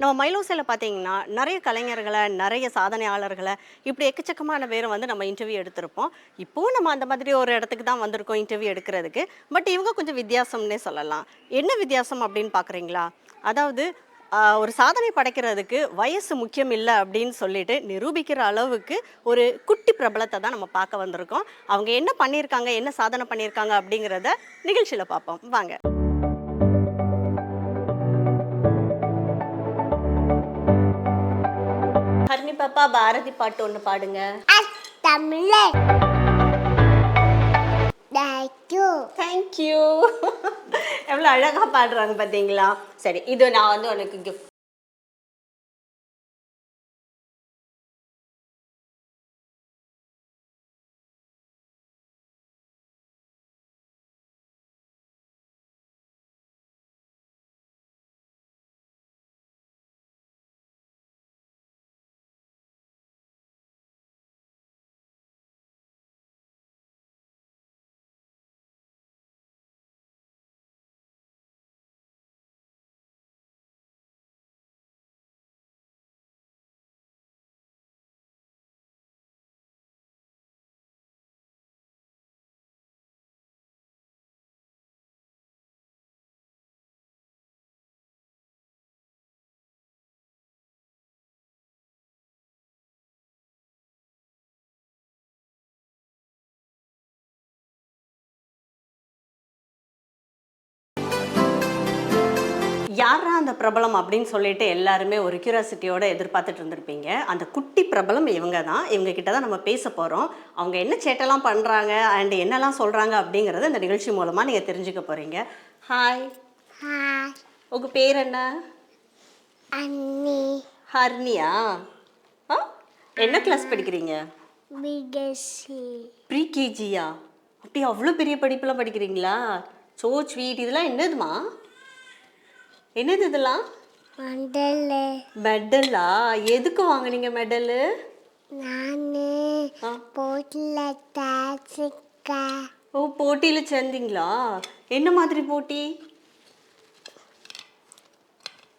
நம்ம மயிலோசையில் பார்த்தீங்கன்னா நிறைய கலைஞர்களை நிறைய சாதனையாளர்களை இப்படி எக்கச்சக்கமான பேரை வந்து நம்ம இன்டர்வியூ எடுத்திருப்போம். இப்போவும் நம்ம அந்த மாதிரி ஒரு இடத்துக்கு தான் வந்திருக்கோம் இன்டர்வியூ எடுக்கிறதுக்கு. பட் இவங்க கொஞ்சம் வித்தியாசம்னே சொல்லலாம். என்ன வித்தியாசம் அப்படின்னு பார்க்குறீங்களா? அதாவது ஒரு சாதனை படைக்கிறதுக்கு வயசு முக்கியம் இல்லை அப்படின்னு சொல்லிட்டு நிரூபிக்கிற அளவுக்கு ஒரு குட்டி பிரபலத்தை தான் நம்ம பார்க்க வந்திருக்கோம். அவங்க என்ன பண்ணியிருக்காங்க என்ன சாதனை பண்ணியிருக்காங்க அப்படிங்கிறத நிகழ்ச்சியில் பார்ப்போம். வாங்க. பாப்பா பாரதி பாட்டு ஒன்று பாடுங்க. தமிழே. தேங்க்யூ தேங்க்யூ எவ்வளோ அழகாக பாடுறாங்க பார்த்தீங்களா சரி இது நான் வந்து உனக்கு கிஃப்ட் யாரா அந்த பிரபலம் அப்படின்னு சொல்லிட்டு எல்லாருமே ஒரு கியூரியாசிட்டியோட எதிர்பார்த்துட்டு இருந்திருப்பீங்க. அந்த குட்டி பிரபலம் இவங்க தான் இவங்க கிட்ட தான் நம்ம பேச போகிறோம் அவங்க என்ன சேட்டெல்லாம் பண்ணுறாங்க அண்ட் என்னெல்லாம் சொல்கிறாங்க அப்படிங்கிறத இந்த நிகழ்ச்சி மூலமாக நீங்கள் தெரிஞ்சுக்க போகிறீங்க ஹாய் உங்கள் பேர் என்ன? அண்ணி ஹர்னியா? ஆ? என்ன கிளாஸ் படிக்கிறீங்க? ப்ரீ கேஜியா அப்படி அவ்வளோ பெரிய படிப்பெல்லாம் படிக்கிறீங்களா? சோ ஸ்வீட் இதெல்லாம் என்னதுமா என்னது இதெல்லாம்? மண்டல. மெடலா? எதுக்கு வாங்குனீங்க மெடலு? நான் ஆ. போட்டில் தாசிக்க ஓ போட்டியில் சேர்ந்தீங்களா? என்ன மாதிரி போட்டி?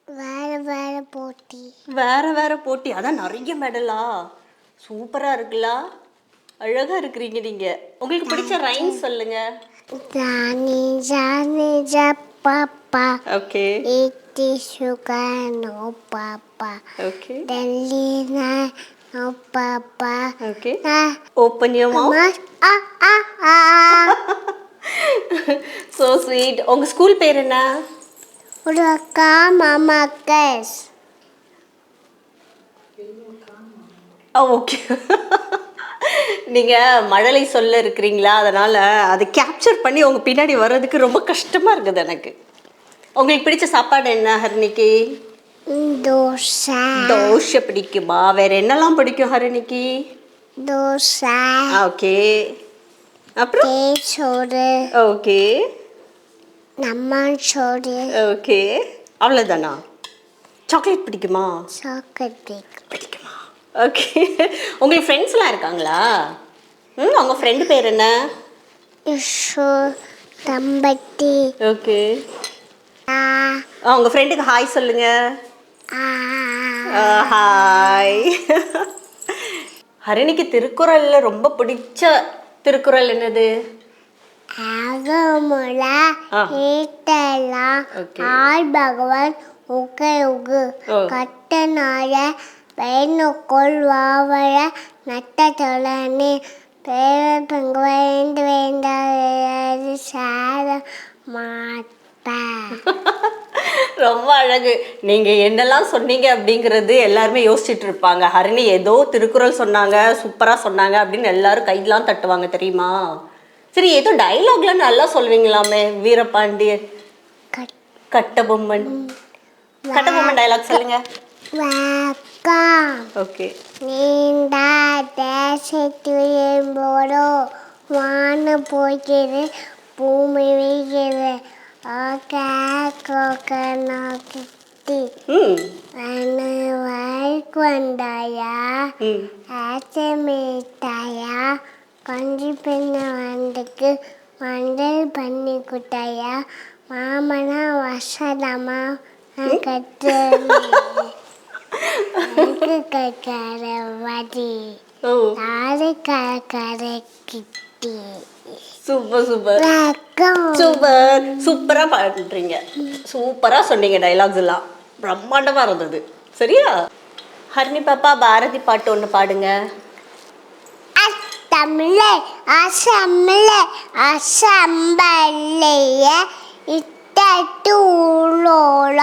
வேற வேற போட்டி. வேற வேற போட்டி. அதான் நிறைய மெடலா. சூப்பராக இருக்குல்ல அழகாக இருக்கிறீங்க நீங்கள் உங்களுக்கு பிடிச்ச ரைம் சொல்லுங்க. Johnny Johnny yes papa okay இட்டி sugar no papa okay telling no papa okay நான் open your mouth ah ah ah so sweet உங்கள் ஸ்கூல் பேர் என்ன? ஒரு அக்கா மாமா கேஸ் ஓகே நீங்கள் மழலை சொல்ல இருக்கிறீங்களா? அதனால் அதை கேப்சர் பண்ணி உங்கள் பின்னாடி வர்றதுக்கு ரொம்ப கஷ்டமாக இருக்குது எனக்கு. உங்களுக்கு பிடிச்ச சாப்பாடு என்ன ஹரிணிக்கு? தோசை. தோசை பிடிக்குமா? வேற என்னெல்லாம் பிடிக்கும் ஹரிணிக்கு? தோசை. ஓகே. அப்புறம்? தேச்சோறு ஓகே. நம்மான் சோறு ஓகே. அவ்வளோதானா சாக்லேட் பிடிக்குமா? சாக்கட்டி பிடிக்குமா. ஓகே. உங்களுக்கு ஃப்ரெண்ட்ஸ்லாம் இருக்காங்களா? ம் உங்கள் ஃப்ரெண்டு பேர் என்ன? தம்பட்டி. ஓகே. உங்கள் ஃப்ரெண்டுக்கு ஹாய் சொல்லுங்க. ஹாய் ஹரிணிக்கு திருக்குறளில் ரொம்ப பிடிச்ச திருக்குறள் என்னது. ஈட்டலாம் Okay. ஆள் பகவான் உக உகு. ஓ. கட்டனாய வேணுக்கோள் வாவழ நட்ட தொழனே பேர பங்கு வேண்டு வேண்டாது சார மாட்டேன் ரொம்ப அழகு. நீங்கள் என்னெல்லாம் சொன்னீங்க அப்படிங்கிறது எல்லாருமே யோசிச்சுட்டு இருப்பாங்க. ஹரிணி ஏதோ திருக்குறள் சொன்னாங்க சூப்பராக சொன்னாங்க அப்படின்னு எல்லாரும் கையெல்லாம் தட்டுவாங்க தெரியுமா? சரி ஏதோ டைலாக்லாம் நல்லா சொல்வீங்களாமே வீரபாண்டியன். கட் கட்டபொம்மன். கட்டபொம்மன் டைலாக் சொல்லுங்க. ஓகே. நீண்ட தேசத்துயின் போதோ வான போகிறது பூமி வீழ்கிறது. கொஞ்சி பெண்ண வந்துக்கு மண்டல் பண்ணி குட்டாயா மாமனா வசதமா சூப்பர் சூப்பர் சூப்பர் சூப்பரா பாடுறீங்க சூப்பரா சொன்னீங்க டைலாக்ஸ் எல்லாம். பிரம்மாண்டமா இருந்தது. சரியா? ஹரிணி பாப்பா பாரதி பாட்டு ஒன்று பாடுங்க. தமிழே அசமிழே அசம்பல்லைய இட்டூளோள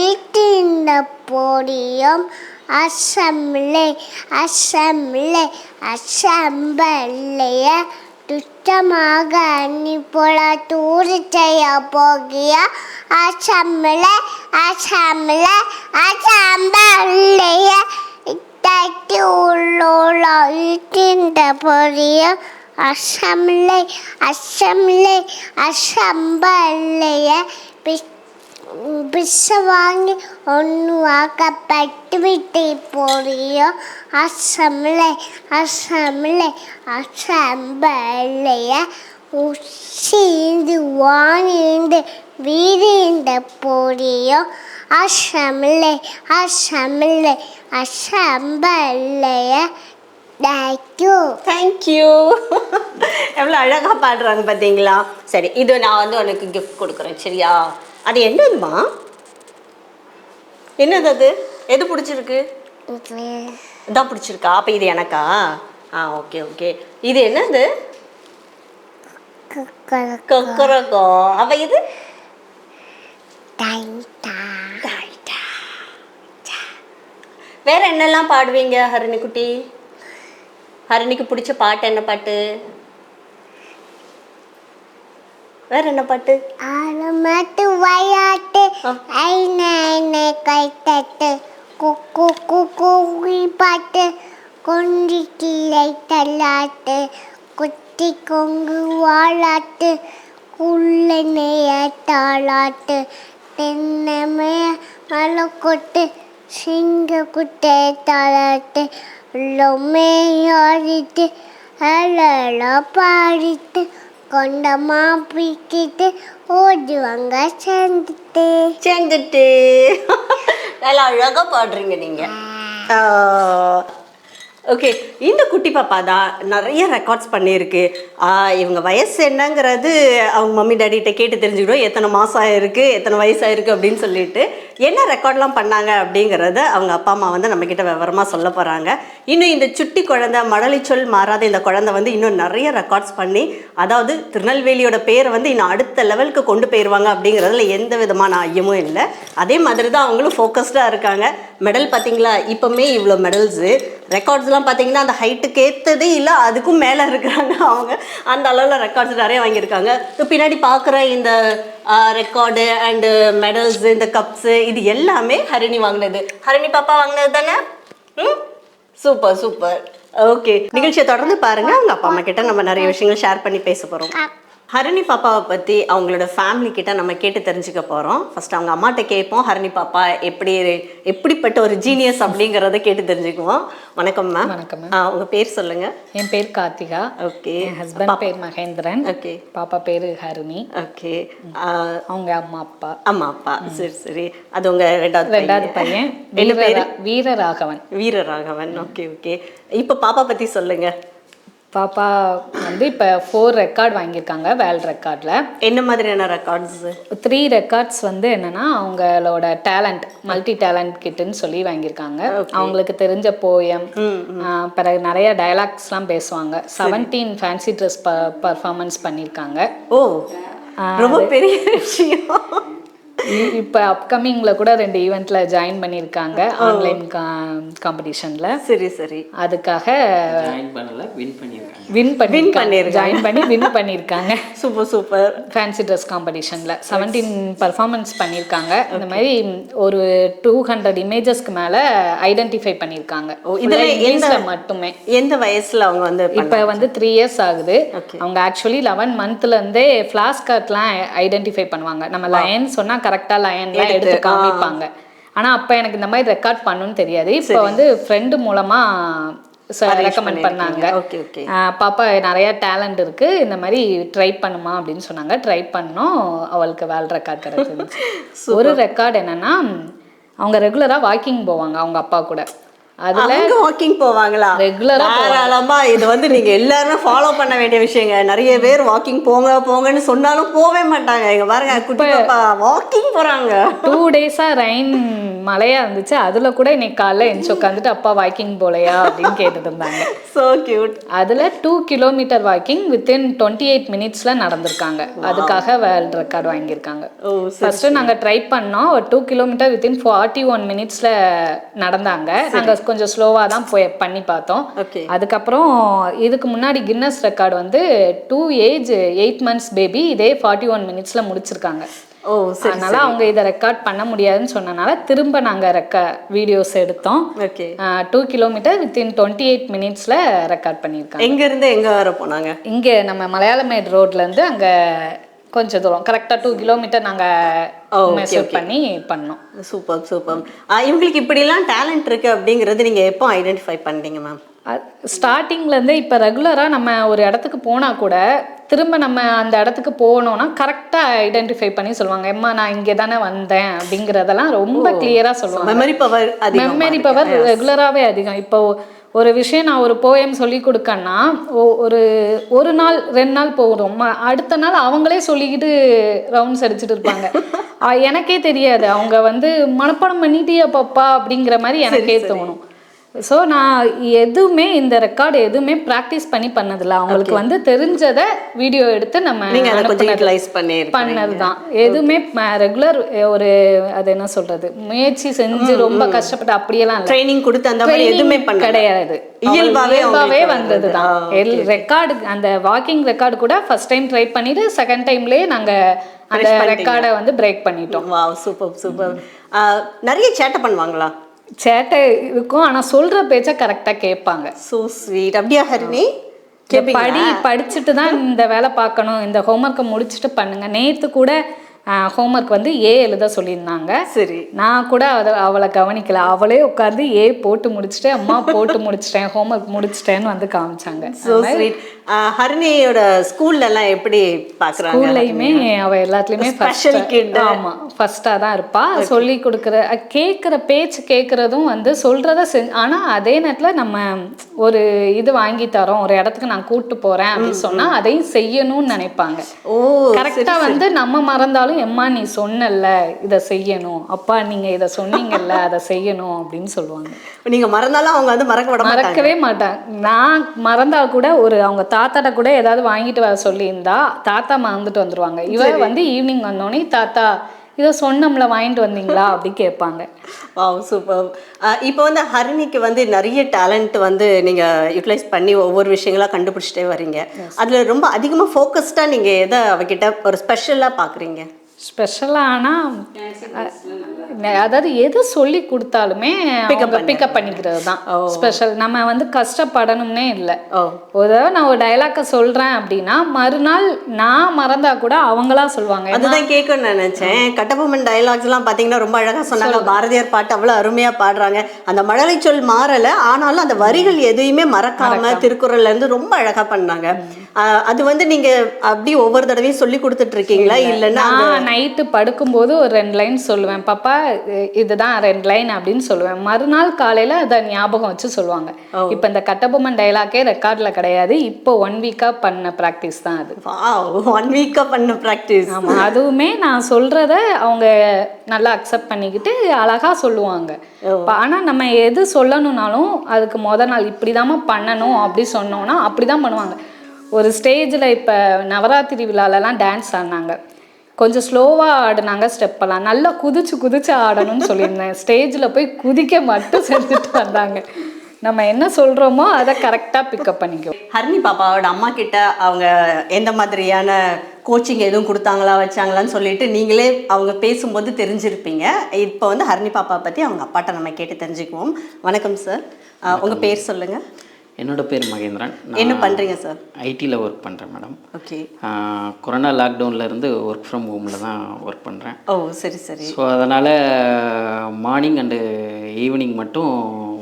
ஈட்டிந்த பொடியும் அசம்பிளை அசம்பிளை அசம்பல்லைய துச்சமாக அன்னி போல தூரு செய்ய போகிய? அசம்பிளை அசமிழே அசம்பல்லைய தட்டி உள்ளோள ஈட்டின்ற பொரிய அசம்பிளை அசம்லை அசம்பல்லைய பிச வாங்கி ஒன்று வாக்கப்பட்டு விட்டு போறியோ அசம்லை அசம்லை அசம்பலைய உச்சீந்து வாணிந்து வீரிந்த போறியோ அசமில்லை அசமில்லை அசம்பலைய தேங்க்யூ தேங்க்யூ எவ்வளோ அழகாக பாடுறாங்க பார்த்தீங்களா சரி இது நான் வந்து உனக்கு கிஃப்ட் கொடுக்குறேன் சரியா அது என்னதுமா? என்னது அது? எது பிடிச்சிருக்கு? இதான் பிடிச்சிருக்கா? அப்போ இது எனக்கா? ஆ ஓகே ஓகே. இது என்னது? கொக்கரக்கோ அப்போ இது. வேற என்னெல்லாம் பாடுவீங்க ஹரிணி குட்டி ஹரிணிக்கு பிடிச்ச பாட்டு என்ன பாட்டு? வேற என்ன பாட்டு ஆலமட்டு விளையாட்டு ஆ. ஐன ஐன கைத்தட்டு குக்கு குக்கு பாட்டு கொண்டி கிளை தள்ளாட்டு குத்தி கொங்கு வாழாட்டு குள்ள நெய்ய தாளாட்டு தென்னமே மலக்கொட்டு சிங்க குட்டை தாளாட்டு உள்ளமே ஆடிட்டு அழலா பாடிட்டு கொண்டமா பிக்கிட்டு ஓடுவாங்க சேர்ந்துட்டு. சேர்ந்துட்டு. நல்லா அழகா பாடுறீங்க நீங்க. ஓகே இந்த குட்டி பாப்பா தான் நிறைய ரெக்கார்ட்ஸ் பண்ணியிருக்கு. இவங்க வயசு என்னங்கிறது அவங்க மம்மி டேடிகிட்ட கேட்டு தெரிஞ்சுக்கிடும் எத்தனை மாதம் ஆயிருக்கு எத்தனை வயசு ஆயிருக்கு அப்படின்னு சொல்லிட்டு என்ன ரெக்கார்ட்லாம் பண்ணாங்க அப்படிங்கிறத அவங்க அப்பா அம்மா வந்து நம்மக்கிட்ட விவரமாக சொல்ல போகிறாங்க இன்னும் இந்த சுட்டி குழந்தை மடலிச்சொல் மாறாத இந்த குழந்தை வந்து இன்னும் நிறைய ரெக்கார்ட்ஸ் பண்ணி அதாவது திருநெல்வேலியோட பேரை வந்து இன்னும் அடுத்த லெவலுக்கு கொண்டு போயிடுவாங்க அப்படிங்கிறதுல எந்த விதமான ஐயமும் இல்லை. அதே மாதிரி தான் அவங்களும் ஃபோக்கஸ்டாக இருக்காங்க. மெடல் பார்த்தீங்களா? இப்போமே இவ்வளோ மெடல்ஸு ரெக்கார்ட்ஸ்லாம் பார்த்தீங்கன்னா அந்த ஹைட்டுக்கு ஏற்றதே இல்லை அதுக்கும் மேலே இருக்கிறாங்க அவங்க. அந்த அளவில் ரெக்கார்ட்ஸ் நிறைய வாங்கியிருக்காங்க. பின்னாடி பார்க்குற இந்த ரெக்கார்டு அண்டு மெடல்ஸ் இந்த கப்ஸு இது எல்லாமே ஹரிணி வாங்கினது. ஹரிணி பாப்பா வாங்கினது தானே? ம்? Super super. ஓகே. நிகழ்ச்சியை தொடர்ந்து பாருங்க. அவங்க அப்பா அம்மா கிட்ட நம்ம நிறைய விஷயங்கள் ஷேர் பண்ணி பேச போகிறோம் ஹரிணி பாப்பாவை பற்றி அவங்களோட ஃபேமிலி கிட்ட நம்ம கேட்டு தெரிஞ்சுக்க போகிறோம் ஃபர்ஸ்ட் அவங்க அம்மாட்ட கேட்போம். ஹரிணி பாப்பா எப்படி எப்படிப்பட்ட ஒரு ஜீனியஸ் அப்படிங்கிறத கேட்டு தெரிஞ்சுக்குவோம். வணக்கம் மேம் வணக்கம் ஆ, உங்க பேர் சொல்லுங்க. என் பேர் கார்த்திகா. ஓகே ஹஸ்பண்ட் பேர் மகேந்திரன். ஓகே பாப்பா பேர் ஹரிணி. ஓகே அவங்க அம்மா அப்பா. அம்மா அப்பா. சரி சரி. அது உங்க ரெண்டாவது ரெண்டாவது பையன். வீரராகவன். வீரராகவன். ஓகே ஓகே இப்போ பாப்பா பத்தி சொல்லுங்க. பாப்பா வந்து இப்போ ஃபோர் ரெக்கார்ட் வாங்கியிருக்காங்க வேர்ல்ட் ரெக்கார்டில் என்ன மாதிரியான ரெக்கார்ட்ஸ் த்ரீ ரெக்கார்ட்ஸ் வந்து என்னன்னா அவங்களோட டேலண்ட் மல்டி டேலண்ட் கிட்டுன்னு சொல்லி வாங்கியிருக்காங்க. அவங்களுக்கு தெரிஞ்ச போயம் பிறகு நிறைய டயலாக்ஸ்லாம் பேசுவாங்க. செவன்டீன் ஃபேன்சி ட்ரெஸ் பர்ஃபார்மன்ஸ் பண்ணியிருக்காங்க. ஓ ரொம்ப பெரிய விஷயம். இப்ப அப்கமிங்ல கூட ரெண்டு ஈவெண்ட்ல ஜாயின் பண்ணியிருக்காங்க ஆன்லைன் காம்படிஷன்ல சரி சரி. அதுக்காக ஜாயின் பண்ணல வின் பண்ணியிருக்காங்க வின் பண்ணி பண்ணியிருக்காங்க. ஜாயின் பண்ணி வின் பண்ணியிருக்காங்க சூப்பர் சூப்பர். ஃபேன்சி ட்ரெஸ் காம்படிஷன்ல செவன்டீன் பர்ஃபார்மன்ஸ் பண்ணியிருக்காங்க இந்த மாதிரி ஒரு டூ ஹண்ட்ரட் இமேஜஸ்க்கு மேல ஐடென்டிஃபை பண்ணியிருக்காங்க ஓ, இதுல எந்த- மட்டுமே. எந்த வயசுல அவங்க வந்து இப்போ வந்து த்ரீ இயர்ஸ் ஆகுது. Okay. அவங்க ஆக்சுவலி லெவன் மந்த்ல இருந்தே ஃபிளாஷ் கார்ட்லாம் ஐடென்டிஃபை பண்ணுவாங்க. நம்ம லயன் சொன்னா கரெக்டா லயன்லாம் எடுத்து காமிப்பாங்க. ஆனா அப்ப எனக்கு இந்த மாதிரி ரெக்கார்ட் பண்ணணும்னு தெரியாது. இப்போ வந்து ஃப்ரெண்டு மூலமா ரெக்கமெண்ட் பண்ணாங்க. ஓகே ஓகே ஆஹ் பாப்பா நிறைய டேலண்ட் இருக்கு. இந்த மாதிரி ட்ரை பண்ணுமா அப்படின்னு சொன்னாங்க. ட்ரை பண்ணோம். அவளுக்கு வேல் ரெக்கார்ட் கிடைச்சிருந்துச்சு. ஒரு ரெக்கார்ட் என்னன்னா அவங்க ரெகுலரா வாக்கிங் போவாங்க. அவங்க அப்பா கூட. அதுல வாக்கிங் போவாங்களா? ஆ தாராளமா இது வந்து நீங்க எல்லாரும் ஃபாலோ பண்ண வேண்டிய விஷயங்க. நிறைய பேர் வாக்கிங் போங்க போங்கன்னு சொன்னாலும் போவே மாட்டாங்க. இங்க பாருங்க குட்டி பாப்பா வாக்கிங் போறாங்க. டூ டேஸா ரெயின் மழையா இருந்துச்சு. அதுல கூட இன்னைக்கு காலைல எந்திச்சு உட்காந்துட்டு அப்பா வாக்கிங் போலையா அப்படின்னு கேட்டுட்டு இருந்தாங்க சோ கியூட் அதுல two kilometre walking within twenty eight மினிட்ஸ்ல நடந்திருக்காங்க அதுக்காக வேர்ல்ட் ரெக்கார்ட் வாங்கியிருக்காங்க. ஓ ஃபர்ஸ்ட் நாங்க ட்ரை பண்ணோம். ஒரு two kilometre within forty one மினிட்ஸ்ல நடந்தாங்க நாங்க கொஞ்சம் ஸ்லோவா தான் போய் பண்ணி பார்த்தோம். ஓகே அதுக்கப்புறம் இதுக்கு முன்னாடி கின்னஸ் ரெக்கார்ட் வந்து two age eight months baby இதே ஃபார்ட்டி ஒன் மினிட்ஸ்ல முடிச்சிருக்காங்க. ஓ அதனால அவங்க இதை ரெக்கார்ட் பண்ண முடியாதுன்னு சொன்னனால திரும்ப நாங்க ரெக்க வீடியோஸ் எடுத்தோம். Okay two kilometre within twenty eight மினிட்ஸ்ல ரெக்கார்ட் பண்ணியிருக்காங்க. எங்க இருந்து எங்க வர போனாங்க? இங்க நம்ம மலையாளமேட் ரோட்ல இருந்து அங்க கொஞ்சம் தூரம். கரெக்டா டூ கிலோமீட்டர் நாங்க மெஷர் பண்ணி பண்ணோம். சூப்பர் சூப்பர் இவங்களுக்கு இப்படிலாம் டேலண்ட் இருக்கு அப்படிங்கறது நீங்க எப்போ ஐடென்டிஃபை பண்ணீங்க மேம் ஸ்டார்டிங்ல இருந்தே இப்ப ரெகுலரா நம்ம ஒரு இடத்துக்கு போனா கூட திரும்ப நம்ம அந்த இடத்துக்கு போனோம்னா கரெக்டா ஐடென்டிஃபை பண்ணி சொல்லுவாங்க. எம்மா நான் இங்கே தானே வந்தேன் அப்படிங்கறதெல்லாம் ரொம்ப கிளியரா சொல்லுவாங்க. மெமரி பவர் மெமரி பவர் ரெகுலராகவே அதிகம். இப்போ ஒரு விஷயம் நான் ஒரு போயம் சொல்லி கொடுக்கன்னா ஒரு ஒரு நாள் ரெண்டு நாள் போகிறோம் அடுத்த நாள் அவங்களே சொல்லிக்கிட்டு ரவுண்ட்ஸ் அடிச்சுட்டு இருப்பாங்க. எனக்கே தெரியாது. அவங்க வந்து மனப்பாடம் பண்ணிட்டியா பாப்பா அப்படிங்கிற மாதிரி எனக்கே தோணும். ஸோ நான் எதுவுமே இந்த ரெக்கார்டு எதுவுமே ப்ராக்டிஸ் பண்ணி பண்ணதில்ல. அவங்களுக்கு வந்து தெரிஞ்சதை வீடியோ எடுத்து நம்ம பண்ணிருக்கீங்க பண்ணதுதான். எதுவுமே ரெகுலர் ஒரு அது என்ன சொல்றது? முயற்சி செஞ்சு ரொம்ப கஷ்டப்பட்டு அப்படியெல்லாம் ட்ரைனிங் கொடுத்து அந்த மாதிரி எதுவுமே கிடையாது. வந்ததுதான். வந்தது. ஆ, ரெக்கார்டு அந்த வாக்கிங் ரெக்கார்டு கூட ஃபர்ஸ்ட் டைம் ட்ரை பண்ணிட்டு செகண்ட் டைம்லயே நாங்க அந்த ரெக்கார்டை வந்து பிரேக் பண்ணிட்டோம். சூப்பர் சூப்பர் நிறைய சேட்டை பண்ணுவாங்களா? சேட்டை இருக்கும். ஆனா சொல்ற பேச்ச கரெக்டா கேட்பாங்க. சோ ஸ்வீட் அப்படியா ஹரிணி? படி படிச்சுட்டு தான் இந்த வேலை பார்க்கணும். இந்த ஹோம்ஒர்க்கை முடிச்சுட்டு பண்ணுங்க. நேத்து கூட ஹோம்ஒர்க் வந்து ஏ எழுத சொல்லியிருந்தாங்க. சரி. நான் கூட அதை அவளை கவனிக்கல. அவளே உட்காந்து ஏ போட்டு முடிச்சிட்டேன் அம்மா போட்டு முடிச்சிட்டேன் ஹோம்ஒர்க் முடிச்சிட்டேன்னு வந்து காமிச்சாங்க. ஹரிணியோட ஸ்கூல்ல எல்லாம் எப்படி பாக்குறாங்க? ஸ்கூல்லையுமே அவ எல்லாத்துலயுமே Special kid. ஆமா ஃபர்ஸ்டா தான் இருப்பா. சொல்லி கொடுக்குற அஹ் கேக்குற பேச்சு கேக்குறதும் வந்து சொல்றத செஞ் ஆனா அதே நேரத்துல நம்ம ஒரு இது வாங்கி தரோம். ஒரு இடத்துக்கு நான் கூட்டு போறேன் அப்படின்னு சொன்னா அதையும் செய்யணும்னு நினைப்பாங்க. ஓ கரெக்டா வந்து நம்ம மறந்தாலும் எம்மா நீ சொன்னல்ல இதை செய்யணும். அப்பா நீங்க இதை சொன்னீங்கல்ல அதை செய்யணும் அப்படின்னு சொல்லுவாங்க. நீங்க மறந்தாலும் அவங்க வந்து மறக்க விட மறக்கவே மாட்டாங்க. நான் மறந்தா கூட ஒரு அவங்க தாத்தாட்ட கூட ஏதாவது வாங்கிட்டு வர சொல்லியிருந்தா தாத்தா மறந்துட்டு வந்துருவாங்க. இவ வந்து ஈவினிங் வந்தோடனே தாத்தா இதை சொன்னோம்ல வாங்கிட்டு வந்தீங்களா? அப்படி கேட்பாங்க. Wow super. இப்போ வந்து ஹரிணிக்கு வந்து நிறைய டேலண்ட் வந்து நீங்க யூட்டிலைஸ் பண்ணி ஒவ்வொரு விஷயங்களா கண்டுபிடிச்சிட்டே வரீங்க. அதுல ரொம்ப அதிகமா ஃபோக்கஸ்டா நீங்க எதை அவகிட்ட ஒரு ஸ்பெஷலா பாக்குறீங்க? ஸ்பெஷலானா அதாவது எது சொல்லி கொடுத்தாலுமே அவங்க பிக்கப் பண்ணிக்கிறது தான். ஸ்பெஷல் நம்ம வந்து கஷ்டப்படணும்னே இல்லை. ஓ. தடவை நான் ஒரு டைலாக்கை சொல்றேன் அப்படின்னா மறுநாள் நான் மறந்தா கூட அவங்களா சொல்லுவாங்க. அதுதான் கேட்கணும்னு நினைச்சேன். கட்டபொம்மன் டயலாக்ஸ் எல்லாம் பாத்தீங்கன்னா ரொம்ப அழகா சொன்னாங்க. பாரதியார் பாட்டு அவ்வளவு அருமையா பாடுறாங்க. அந்த மழலை சொல் மாறல. ஆனாலும் அந்த வரிகள் எதையுமே மறக்காம திருக்குறள்ல இருந்து ரொம்ப அழகா பண்ணாங்க. அது வந்து நீங்க அப்படி ஒவ்வொரு தடவையும் சொல்லி கொடுத்துட்டு இருக்கீங்களா இல்லைன்னா நைட்டு படுக்கும்போது ஒரு ரெண்டு லைன் சொல்லுவேன். பாப்பா இதுதான் ரெண்டு லைன் அப்படின்னு சொல்லுவேன். மறுநாள் காலையில அதை ஞாபகம் வச்சு சொல்லுவாங்க. இப்போ இந்த கட்டபொம்மன் டைலாக்கே ரெக்கார்ட்ல கிடையாது. இப்போ ஒன் வீக்கா பண்ண ப்ராக்டிஸ் தான் அது. ஒன் வீக்கா பண்ண ப்ராக்டிஸ் ஆமா அதுவுமே நான் சொல்றத அவங்க நல்லா அக்செப்ட் பண்ணிக்கிட்டு அழகா சொல்லுவாங்க. ஆனா நம்ம எது சொல்லணும்னாலும் அதுக்கு முத நாள் இப்படிதாம்மா பண்ணணும் அப்படி சொன்னோம்னா அப்படிதான் பண்ணுவாங்க. ஒரு ஸ்டேஜில் இப்போ நவராத்திரி விழாலலாம் டான்ஸ் ஆடினாங்க. கொஞ்சம் ஸ்லோவாக ஆடினாங்க ஸ்டெப்பெல்லாம் நல்லா குதிச்சு குதிச்சு ஆடணும்னு சொல்லியிருந்தேன். ஸ்டேஜில் போய் குதிக்க மட்டும் செஞ்சுட்டு வந்தாங்க. நம்ம என்ன சொல்கிறோமோ அதை கரெக்டாக பிக்கப் பண்ணிக்கும் ஹரிணி பாப்பாவோட அம்மா கிட்ட அவங்க எந்த மாதிரியான கோச்சிங் எதுவும் கொடுத்தாங்களா வச்சாங்களான்னு சொல்லிட்டு நீங்களே அவங்க பேசும்போது தெரிஞ்சிருப்பீங்க. இப்போ வந்து ஹரிணி பாப்பா பற்றி அவங்க அப்பாட்ட நம்ம கேட்டு தெரிஞ்சுக்குவோம். வணக்கம் சார் உங்க பேர் சொல்லுங்க. என்னோட பேர் மகேந்திரன். என்ன பண்றீங்க சார் ஐடியில் ஒர்க் பண்ணுறேன் மேடம் ஓகே கொரோனா லாக்டவுனில் இருந்து ஒர்க் ஃப்ரம் ஹோமில் தான் ஒர்க் பண்ணுறேன் ஓ சரி சரி. ஸோ அதனால் மார்னிங் அண்டு ஈவினிங் மட்டும்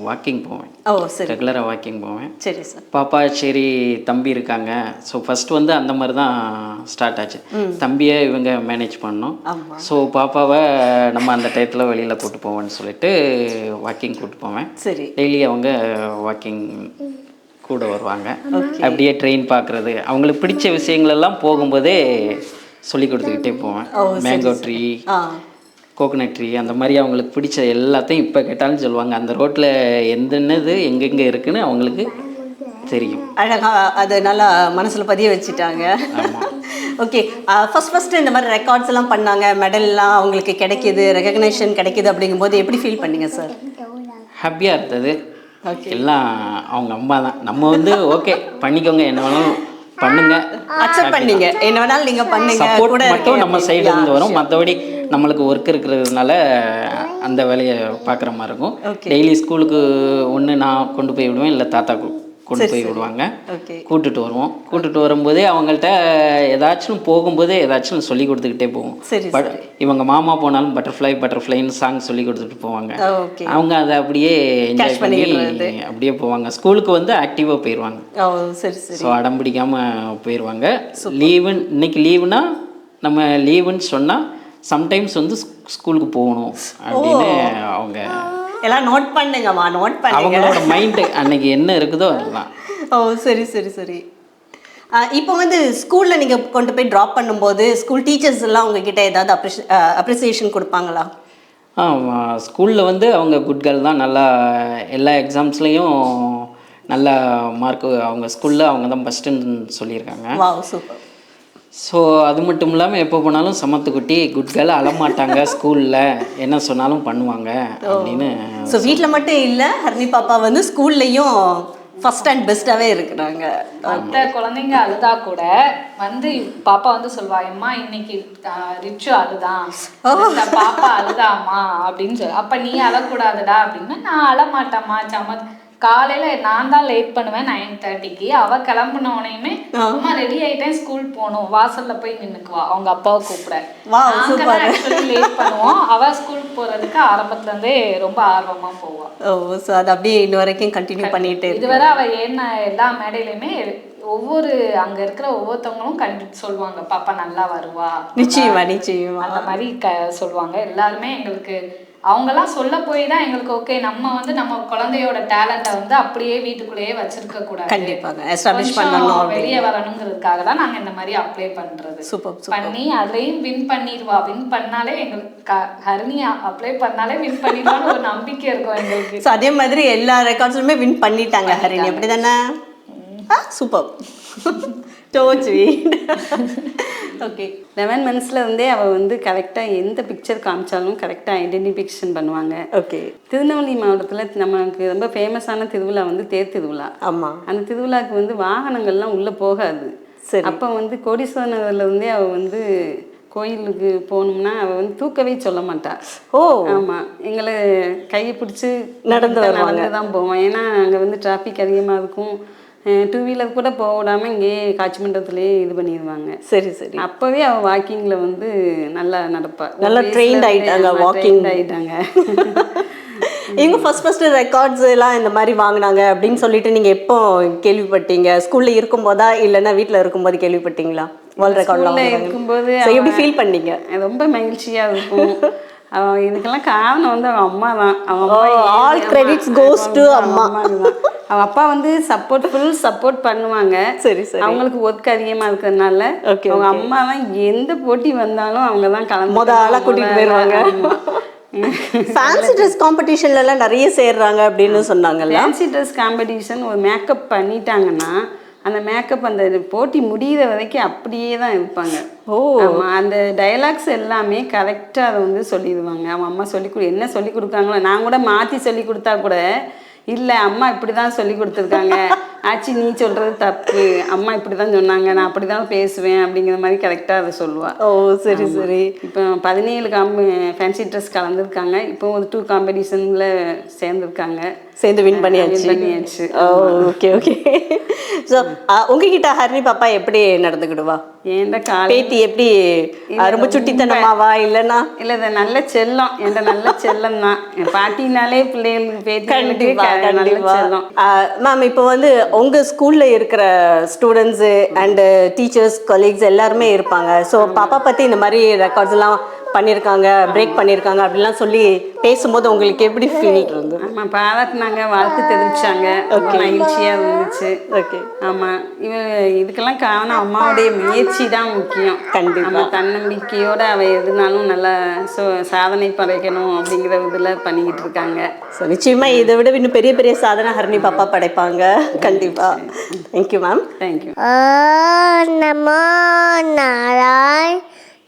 வாக்கிங் போவேன். ஓ சரி. ரெகுலராக வாக்கிங் போவேன். சரி சார் பாப்பா சரி தம்பி இருக்காங்க. ஸோ ஃபர்ஸ்ட் வந்து அந்த மாதிரி தான் ஸ்டார்ட் ஆச்சு. தம்பியை இவங்க மேனேஜ் பண்ணோம். ஸோ பாப்பாவை நம்ம அந்த டயத்தில் வெளியில் கூட்டு போவோம்னு சொல்லிட்டு வாக்கிங் கூட்டு போவேன். சரி. டெய்லி அவங்க வாக்கிங் கூட வருவாங்க. அப்படியே ட்ரெயின் பார்க்குறது. அவங்களுக்கு பிடிச்ச விஷயங்கள் எல்லாம் போகும்போதே சொல்லி கொடுத்துக்கிட்டே போவேன். மேங்கோ ட்ரீ கோகனட் ட்ரீ அந்த மாதிரி அவங்களுக்கு பிடிச்ச எல்லாத்தையும் இப்போ கேட்டாலும் சொல்லுவாங்க. அந்த ரோட்டில் எந்தென்னது எங்கெங்கே இருக்குன்னு அவங்களுக்கு தெரியும். அழகா அதை நல்லா மனசுல பதிய வச்சுட்டாங்க. ஓகே ஃபர்ஸ்ட் ஃபர்ஸ்ட் இந்த மாதிரி ரெக்கார்ட்ஸ் எல்லாம் பண்ணாங்க. மெடல்லாம் அவங்களுக்கு கிடைக்குது ரெகக்னேஷன் கிடைக்குது அப்படிங்கும்போது எப்படி ஃபீல் பண்ணீங்க சார் ஹாப்பியாக இருந்தது. எல்லாம் அவங்க அம்மா தான். நம்ம வந்து ஓகே பண்ணிக்கோங்க. என்ன வேணாலும் பண்ணுங்க. அக்செப்ட் பண்ணீங்க. என்ன வேணாலும் நீங்க பண்ணுங்க. சப்போர்ட் மட்டும் நம்ம இருக்கேன் சைடு இருந்து வரும். மற்றபடி நம்மளுக்கு ஒர்க் இருக்கிறதுனால அந்த வேலையை பார்க்குற மாதிரி இருக்கும். டெய்லி ஸ்கூலுக்கு ஒன்று நான் கொண்டு போய் விடுவேன் இல்லை தாத்தா கொண்டு போய் விடுவாங்க. கூட்டிட்டு வருவோம். கூட்டிட்டு வரும்போதே அவங்கள்ட்ட ஏதாச்சும் போகும்போதே ஏதாச்சும் சொல்லி கொடுத்துக்கிட்டே போவோம். சரி பட் இவங்க மாமா போனாலும் பட்டர்ஃப்ளை பட்டர்ஃப்ளைன்னு சாங் சொல்லி கொடுத்துட்டு போவாங்க. அவங்க அதை அப்படியே என்ஜாய் பண்ணி. அப்படியே போவாங்க. ஸ்கூலுக்கு வந்து ஆக்டிவாக போயிடுவாங்க ஓ சரி சரி. ஸோ அடம் பிடிக்காமல் போயிடுவாங்க லீவுன்னு இன்னைக்கு லீவுனா நம்ம லீவுன்னு சொன்னால் சம்டைம்ஸ் வந்து ஸ்கூ- ஸ்கூலுக்கு போகணும் அப்படின்னு அவங்க எல்லாம் நோட் பண்ணுங்கம்மா நோட் பண்ணுங்க. அவங்களோட மைண்டு அன்னைக்கு என்ன இருக்குதோ அதுதான் ஓ சரி சரி சரி. இப்போ வந்து ஸ்கூலில் நீங்கள் கொண்டு போய் ட்ராப் பண்ணும்போது ஸ்கூல் டீச்சர்ஸ் எல்லாம் உங்ககிட்ட ஏதாவது அப்ரிஷி அப்ரிசியேஷன் கொடுப்பாங்களா? ஸ்கூலில் வந்து அவங்க குட் கேர்ள் தான். நல்லா எல்லா எக்ஸாம்ஸ்லேயும் நல்ல மார்க் அவங்க ஸ்கூலில் அவங்க தான் ஃபஸ்ட்டுன்னு சொல்லியிருக்காங்க. வாவ் சூப்பர் ஸோ அது மட்டும் இல்லாமல் எப்போ போனாலும் சமத்துக்குட்டி குட் கேர்ள் அழமாட்டாங்க ஸ்கூலில். என்ன சொன்னாலும் பண்ணுவாங்க அப்படின்னு ஸோ வீட்டில் மட்டும் இல்லை ஹர்னி பாப்பா வந்து ஸ்கூல்லையும் ஃபர்ஸ்ட் அண்ட் பெஸ்ட்டாகவே இருக்கிறாங்க. மற்ற குழந்தைங்க அழுதா கூட வந்து பாப்பா வந்து சொல்வா அம்மா இன்னைக்கு ரிச்சு அழுதான் பாப்பா அழுதாமா? அப்படின்னு சொல்லு அப்ப நீ அழக்கூடாதுடா. அப்படின்னா நான் அழமாட்டேம்மா சம காலையில நான் தான் லேட் பண்ணுவேன் நைன் தேர்ட்டிக்கு அவ கிளம்புன உடனேயுமே அம்மா ரெடி ஆயிட்டேன் ஸ்கூல் போகணும். வாசல்ல போய் நின்னுக்குவா. அவங்க அப்பாவை கூப்பிட. ஆக்சுவலி லேட் பண்ணுவோம். அவ ஸ்கூல் போறதுக்கு ஆரம்பத்துல இருந்தே ரொம்ப ஆர்வமா போவா. ஓ ஸோ அது அப்படியே இன்ன வரைக்கும் கண்டினியூ பண்ணிட்டு இதுவரை அவ ஏறின எல்லா மேடையிலுமே ஒவ்வொரு அங்க இருக்கிற ஒவ்வொருத்தவங்களும் கண்டி சொல்லுவாங்க பாப்பா நல்லா வருவா. நிச்சயமா நிச்சயமா. அந்த மாதிரி க சொல்லுவாங்க. எல்லாருமே எங்களுக்கு அவங்கெல்லாம் சொல்ல போய் தான் எங்களுக்கு ஓகே நம்ம வந்து நம்ம குழந்தையோட டேலண்ட்டை வந்து அப்படியே வீட்டுக்குள்ளேயே வச்சிருக்க கூடாது. கண்டிப்பாக எஸ்டாப்ளிஷ் பண்ணணும் வெளியே வரணுங்கிறதுக்காக தான் நாங்க இந்த மாதிரி அப்ளை பண்றது. சூப்பர் பண்ணி அதுலயும் வின் பண்ணிடுவா. வின் பண்ணாலே எங்களுக்கு க- ஹரிணி அப்ளை பண்ணாலே வின் பண்ணிடுவான்னு ஒரு நம்பிக்கை இருக்கும் எங்களுக்கு. அதே மாதிரி எல்லா ரெக்கார்ட்ஸுமே வின் பண்ணிட்டாங்க ஹரிணி. அப்படி தானே super too sweet okay eleven மந்த்ஸில் இருந்தே அவள் வந்து கரெக்டாக எந்த பிக்சர் காமிச்சாலும் கரெக்டாக ஐடென்டிஃபிகேஷன் பண்ணுவாங்க. ஓகே திருநெல்வேலி மாவட்டத்தில் நமக்கு ரொம்ப ஃபேமஸான திருவிழா வந்து தேர் திருவிழா ஆமாம் அந்த திருவிழாக்கு வந்து வாகனங்கள்லாம் உள்ளே போகாது சரி. அப்போ வந்து கோடீஸ்வரனர்ல இருந்தே அவள் வந்து கோயிலுக்கு போகணும்னா அவள் வந்து தூக்கவே சொல்ல மாட்டா ஓ ஆமாம் எங்களை கையை பிடிச்சி நடந்து. நடந்து தான் போவோம் ஏன்னா அங்கே வந்து டிராஃபிக் அதிகமாக இருக்கும் டூ வீலர் கூட போக விடாம இங்கேயே காட்சி மண்டபத்திலேயே இது பண்ணிடுவாங்க சரி சரி. அப்பவே அவ வாக்கிங்ல வந்து நல்லா நடப்பா. நல்லா ஆமா, walking. trained ஆயிட்டாங்க. இவங்க ஃபர்ஸ்ட் ஃபர்ஸ்ட் ரெக்கார்ட்ஸ் எல்லாம் இந்த மாதிரி வாங்குனாங்க அப்படின்னு சொல்லிட்டு நீங்க எப்போ கேள்விப்பட்டீங்க? ஸ்கூல்ல இருக்கும்போதா இல்லைன்னா வீட்ல இருக்கும்போது கேள்விப்பட்டீங்களா? வேர்ல்ட் ரெக்கார்ட்லாம் இருக்கும்போது எப்படி ஃபீல் பண்ணீங்க? ரொம்ப மகிழ்ச்சியா இருக்கும். அவ இதுக்கெல்லாம் காரணம் வந்து அவன் அம்மா தான். அவன் அம்மா Oh, ஏன் all அம்மா- அவன் அப்பா வந்து சப்போர்ட் ஃபுல் சப்போர்ட் பண்ணுவாங்க. சரி சரி. அவங்களுக்கு ஒர்க் அதிகமா இருக்கிறதுனால Okay, அவங்க தான் எந்த போட்டி வந்தாலும் அவங்க தான் கலந்து மொத ஆளா கூட்டிட்டு போயிருவாங்க ஃபேன்சி ட்ரெஸ் காம்படிஷன்ல எல்லாம் நிறைய சேர்றாங்க அப்படின்னு சொன்னாங்கல்ல? ஃபேன்சி ட்ரெஸ் காம்படிஷன் ஒரு மேக்கப் பண்ணிட்டாங்கன்னா அந்த மேக்கப் அந்த போட்டி முடியிற வரைக்கும் அப்படியே தான் இருப்பாங்க. ஓ. அந்த டயலாக்ஸ் எல்லாமே கரெக்டாக அதை வந்து சொல்லிடுவாங்க. அவன் அம்மா சொல்லி கொடு என்ன சொல்லி கொடுக்காங்களோ நான் கூட மாற்றி சொல்லி கொடுத்தா கூட இல்லை அம்மா இப்படி தான் சொல்லி கொடுத்துருக்காங்க. ஆச்சி நீ சொல்கிறது தப்பு. அம்மா இப்படி தான் சொன்னாங்க. நான் அப்படி தான் பேசுவேன் அப்படிங்கிற மாதிரி கரெக்டாக அதை சொல்லுவா. ஓ சரி சரி. இப்போ பதினேழு காம்பி ஃபேன்சி ட்ரெஸ் கலந்துருக்காங்க. இப்போ ஒரு டூ காம்படிஷனில் சேர்ந்துருக்காங்க. சேர்ந்து வின் பண்ணியாச்சு. பண்ணியாச்சு. ஓகே ஓகே ஸோ உங்ககிட்ட ஹரிணி பாப்பா எப்படி நடந்துக்கிடுவா? ஏன்டா காலை பேத்தி எப்படி ரொம்ப சுட்டித்தனமாவா இல்லைன்னா? இல்ல இது நல்ல செல்லம். என்ற நல்ல செல்லம் தான். பாட்டினாலே பிள்ளைகளுக்கு க- நல்ல செல்லம். மேம் இப்போ வந்து உங்க ஸ்கூல்ல இருக்கிற ஸ்டூடெண்ட்ஸு அண்ட் டீச்சர்ஸ் கொலீக்ஸ் எல்லாருமே இருப்பாங்க. ஸோ பாப்பா பத்தி இந்த மாதிரி ரெக்கார்ட்ஸ் எல்லாம் பண்ணியிருக்காங்க பிரேக் பண்ணியிருக்காங்க அப்படிலாம் சொல்லி பேசும்போது உங்களுக்கு எப்படி ஃபீல் இருந்து ஆமா பாராட்டினாங்க வாழ்த்து தெரிவிச்சாங்க. ரொம்ப மகிழ்ச்சியா இருந்துச்சு. ஓகே ஆமா இவ இதுக்கெல்லாம் காரணம் அம்மாவுடைய முயற்சி தான் முக்கியம். கண்டிப்பா. நம்ம தன்னம்பிக்கையோட அவ எதுனாலும் நல்லா சோ- சாதனை படைக்கணும் அப்படிங்கிற இதுல பண்ணிக்கிட்டு இருக்காங்க. ஸோ நிச்சயமா இதை விட இன்னும் பெரிய பெரிய சாதனை ஹரணி பாப்பா படைப்பாங்க. கண்டிப்பா. தேங்க்யூ மேம் தேங்க்யூ ஓ நமோ நாராயண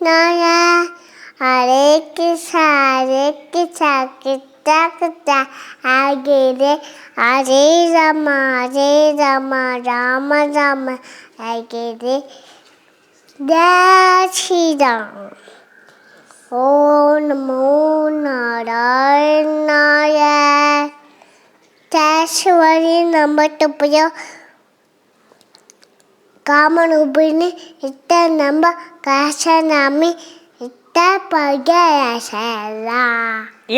நாய ஹரே கிருஷ்ணா ஹரே கிருஷ்ணா கிருஷ்ணா கிருஷ்ணா ஆகிரே ஹரே ராம ஹரே ராம ராம ராம ஆகிரே ஜெய் ஸ்ரீராம் ஓ நமோ நாராயணாய தேஸ்வரி நம்பட்டு புயோ காமன் உபின்னு இத்த நம்ப காசனாமி இத்த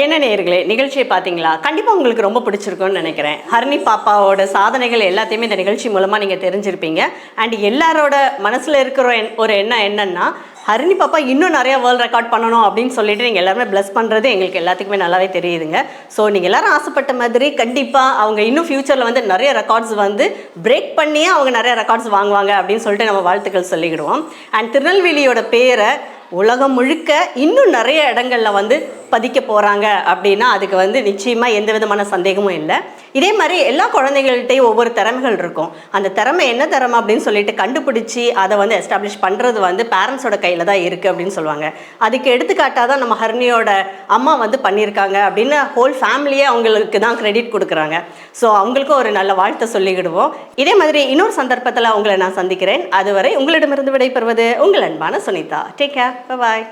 என்ன நேர்களே நிகழ்ச்சியை பார்த்தீங்களா? கண்டிப்பாக உங்களுக்கு ரொம்ப பிடிச்சிருக்கும்னு நினைக்கிறேன். ஹர்னி பாப்பாவோட சாதனைகள் எல்லாத்தையுமே இந்த நிகழ்ச்சி மூலமாக நீங்கள் தெரிஞ்சிருப்பீங்க. அண்ட் எல்லாரோட மனசில் இருக்கிற ஒரு எண்ணம் என்னன்னா ஹரிணி பாப்பா இன்னும் நிறைய வேர்ல்ட் ரெக்கார்ட் பண்ணணும் அப்படின்னு சொல்லிட்டு நீங்கள் எல்லாருமே ப்ளஸ் பண்ணுறது எங்களுக்கு எல்லாத்துக்குமே நல்லாவே தெரியுதுங்க. ஸோ நீங்கள் எல்லாரும் ஆசைப்பட்ட மாதிரி கண்டிப்பாக அவங்க இன்னும் ஃப்யூச்சரில் வந்து நிறைய ரெக்கார்ட்ஸ் வந்து பிரேக் பண்ணியே அவங்க நிறைய ரெக்கார்ட்ஸ் வாங்குவாங்க அப்படின்னு சொல்லிட்டு நம்ம வாழ்த்துக்கள் சொல்லிக்கிடுவோம். அண்ட் திருநெல்வேலியோட பேரை உலகம் முழுக்க இன்னும் நிறைய இடங்கள்ல வந்து பதிக்க போகிறாங்க அப்படின்னா அதுக்கு வந்து நிச்சயமாக எந்த விதமான சந்தேகமும் இல்லை. இதே மாதிரி எல்லா குழந்தைகள்கிட்டையும் ஒவ்வொரு திறமைகள் இருக்கும். அந்த திறமை என்ன திறமை அப்படின்னு சொல்லிட்டு கண்டுபிடிச்சி அதை வந்து எஸ்டாப்ளிஷ் பண்ணுறது வந்து பேரண்ட்ஸோட கையில் தான் இருக்கு அப்படின்னு சொல்லுவாங்க. அதுக்கு எடுத்துக்காட்டாக தான் நம்ம ஹர்னியோட அம்மா வந்து பண்ணியிருக்காங்க அப்படின்னு ஹோல் ஃபேமிலியே அவங்களுக்கு தான் கிரெடிட் கொடுக்குறாங்க. ஸோ அவங்களுக்கும் ஒரு நல்ல வாழ்த்தை சொல்லிக்கிடுவோம். இதே மாதிரி இன்னொரு சந்தர்ப்பத்தில் அவங்கள நான் சந்திக்கிறேன். அதுவரை உங்களிடமிருந்து விடைபெறுவது உங்கள் அன்பான சுனிதா. Take care bye